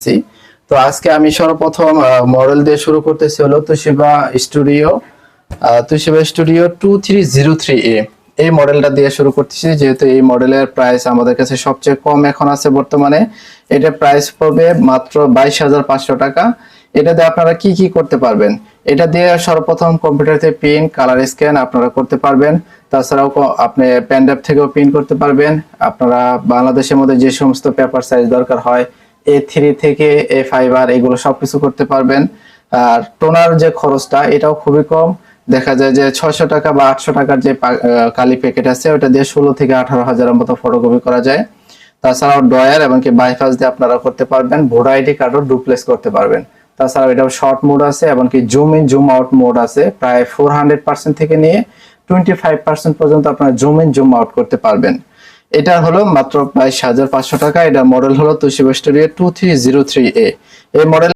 করতেছি। তো আজকে আমি সর্বপ্রথম মডেল দিয়ে শুরু করতেছি হলো Toshiba studio Toshiba studio two three zero three A এই মডেলটা দিয়ে শুরু করতেছি, যেহেতু এই মডেলের প্রাইস আমাদের কাছে সবচেয়ে কম এখন আছে বর্তমানে। এটা প্রাইস পড়বে মাত্র বাইশ হাজার পাঁচশো টাকা। এটা দিয়ে আপনারা কি কি করতে পারবেন? এটা দিয়ে সর্বপ্রথম কম্পিউটারতে প্রিন্ট কালার স্ক্যান আপনারা করতে পারবেন। তাছাড়াও আপনি প্যান্ড্রাইভ থেকেও প্রিন্ট করতে পারবেন। আপনারা বাংলাদেশের মধ্যে যে সমস্ত পেপার সাইজ দরকার হয় এ থ্রি থেকে এ ফাইভ আর এগুলো সবকিছু করতে পারবেন। আর টোনার যে খরচটা, এটাও খুবই কম। দেখা যায় যে ছয়শো টাকা বা আটশো টাকার যে কালি প্যাকেট আছে, ওটা দিয়ে ষোলো থেকে আঠারো হাজারের মতো ফটোকপি করা যায়। তাছাড়াও ডয়ার এবং কি বাইপাস দিয়ে আপনারা করতে পারবেন। ভোটার আইডি কার্ডও ডুপ্লেস করতে পারবেন। তাছাড়াও এটাও শর্ট মোড আছে এবং কি zoom in zoom out mode আছে। প্রায় ফোর হান্ড্রেড পার্সেন্ট থেকে নিয়ে টোয়েন্টি ফাইভ পার্সেন্ট পর্যন্ত আপনারা জুম ইন জুম আউট করতে পারবেন। এটা হলো মাত্র বাইশ হাজার পাঁচশো টাকা। এটা মডেল হলো Toshiba studio two three zero three A এই মডেল